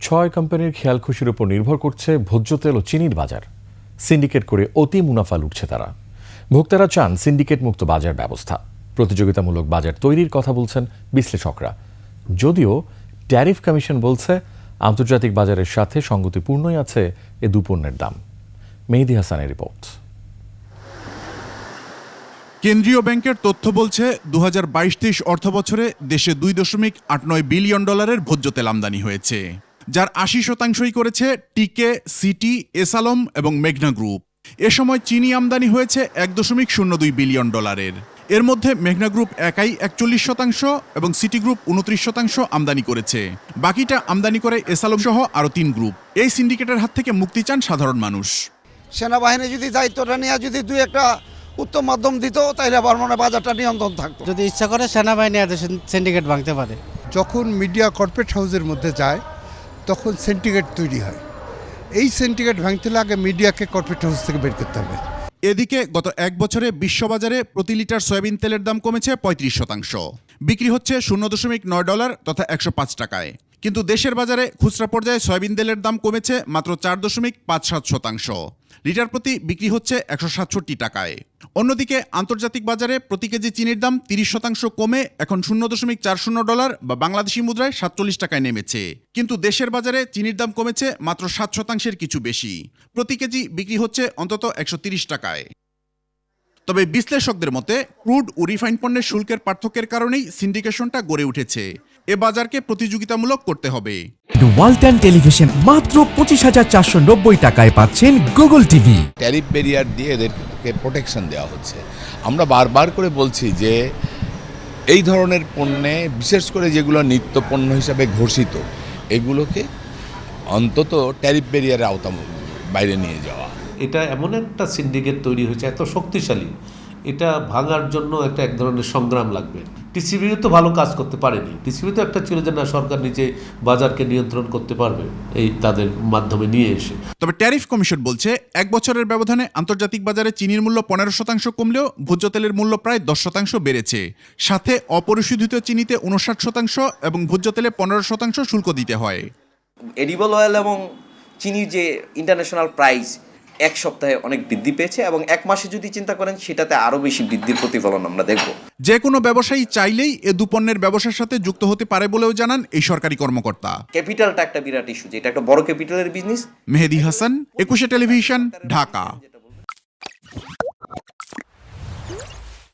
ছয় কোম্পানির খেয়াল খুশির উপর নির্ভর করছে ভোজ্য তেল ও চিনির বাজার। সিন্ডিকেট করে অতি মুনাফা লুটছে তারা। ভোক্তারা চান সিন্ডিকেট মুক্ত বাজার ব্যবস্থা। প্রতিযোগিতামূলক বাজার তৈরির কথা বলছেন বিশ্লেষকরা। যদিও ট্যারিফ কমিশন বলছে, আন্তর্জাতিক বাজারের সাথে সঙ্গতিপূর্ণই আছে এ দুপণ্যের দাম। মেহেদি হাসানের রিপোর্ট। কেন্দ্রীয় ব্যাংকের তথ্য বলছে দু হাজার বাইশ তেইশ অর্থ বছরে দেশে দুই দশমিক আট নয় বিলিয়ন ডলারের ভোজ্য তেল আমদানি হয়েছে। যার আশি শতাংশই করেছে টিকে সিটি এসালম এবং মেঘনা গ্রুপ। এ সময় চিনি আমদানি হয়েছে এক দশমিক শূন্য দুই বিলিয়ন ডলারের। এর মধ্যে মেঘনা গ্রুপ একাই একচল্লিশ শতাংশ এবং সিটি গ্রুপ উনত্রিশ শতাংশ আমদানি করেছে। বাকিটা আমদানি করে এসালম সহ আরও তিন গ্রুপ। এই সিন্ডিকেটের হাত থেকে মুক্তি চান সাধারণ মানুষ। সেনাবাহিনী যদি দায়িত্বটা নিয়ে যদি দুই একটা উত্তম মাধ্যম দিত তাহলে আবার মনে বাজারটা নিয়ন্ত্রণ থাকতো। যদি ইচ্ছা করে সেনাবাহিনী এদের সিন্ডিকেট ভাঙতে পারে। যখন মিডিয়া কর্পোরেট হাউসের মধ্যে যায় তখন সেন্টিগ্রেড তৈরি হয়। এই সেন্টিগ্রেড ভাঙতে হলে আগে মিডিয়াকে কর্পোরেট হাউস থেকে বের করতে হবে। এদিকে গত এক বছরে বিশ্ববাজারে প্রতি লিটার সয়াবিন তেলের দাম কমেছে পঁয়ত্রিশ শতাংশ। বিক্রি হচ্ছে শূন্য দশমিক নয় ডলার তথা একশো পাঁচ টাকায়। কিন্তু দেশের বাজারে খুচরা পর্যায়ে সয়াবিন তেলের দাম কমেছে মাত্র চার দশমিক পাঁচ সাত শতাংশ। লিটার প্রতি বিক্রি হচ্ছে একশো সাতষট্টি টাকায়। অন্যদিকে আন্তর্জাতিক বাজারে প্রতি কেজি চিনির দাম তিরিশ শতাংশ কমে এখন শূন্য দশমিক চার শূন্য ডলার বা বাংলাদেশি মুদ্রায় সাতচল্লিশ টাকায় নেমেছে। কিন্তু দেশের বাজারে চিনির দাম কমেছে মাত্র সাত শতাংশের কিছু বেশি। প্রতি কেজি বিক্রি হচ্ছে অন্তত একশো তিরিশ টাকায়। তবে বিশ্লেষকদের মতে ক্রুড ও রিফাইন পণ্যের শুল্কের পার্থক্যের কারণেই সিন্ডিকেশনটা গড়ে উঠেছে। এ বাজারকে প্রতিযোগিতামূলক করতে হবে। ওয়ালটন টেলিভিশন মাত্র পঁচিশ হাজার চারশো নব্বই টাকায় পাচ্ছেন গুগল টিভি। ট্যারিফ ব্যারিয়ার দিয়ে এদেরকে প্রোটেকশন দেওয়া হচ্ছে। আমরা বারবার করে বলছি যে এই ধরনের পণ্যে বিশেষ করে যেগুলো নিত্য পণ্য হিসাবে ঘোষিত এগুলোকে অন্তত ট্যারিফ ব্যারিয়ারের আওতা বাইরে নিয়ে যাওয়া। এটা এমন একটা সিন্ডিকেট তৈরি হয়েছে এত শক্তিশালী। এটা ভাঙার জন্য একটা এক ধরনের সংগ্রাম লাগবে। টিসিবিও তো ভালো কাজ করতে পারেনি। টিসিবি তো একটা ছিল যে না সরকার নিজে বাজারকে নিয়ন্ত্রণ করতে পারবে এই তাদের মাধ্যমে নিয়ে এসে। তবে ট্যারিফ কমিশন বলছে এক বছরের ব্যবধানে আন্তর্জাতিক বাজারে চিনির মূল্য পনেরো শতাংশ কমলেও ভোজ্য তেলের মূল্য প্রায় দশ শতাংশ বেড়েছে। সাথে অপরিশোধিত চিনিতে উনষাট শতাংশ এবং ভোজ্য তেলে পনেরো শতাংশ শুল্ক দিতে হয়। এডিবল অয়েল এবং চিনির যে ইন্টারন্যাশনাল প্রাইস এক সপ্তাহে অনেক বৃদ্ধি পেয়েছে এবং এক মাসে যদি চিন্তা করেন সেটাতে আরও বেশি বৃদ্ধির প্রতিফলন আমরা দেখব। যে কোনো ব্যবসায়ী চাইলেই এ দুপণ্যের ব্যবসার সাথে যুক্ত হতে পারে বলেও জানান এই সরকারি কর্মকর্তা। ক্যাপিটালটা একটা বিরাট ইস্যু যেটা একটা বড় ক্যাপিটালের বিজনেস মেহেদি হাসান একুশে টেলিভিশন ঢাকা।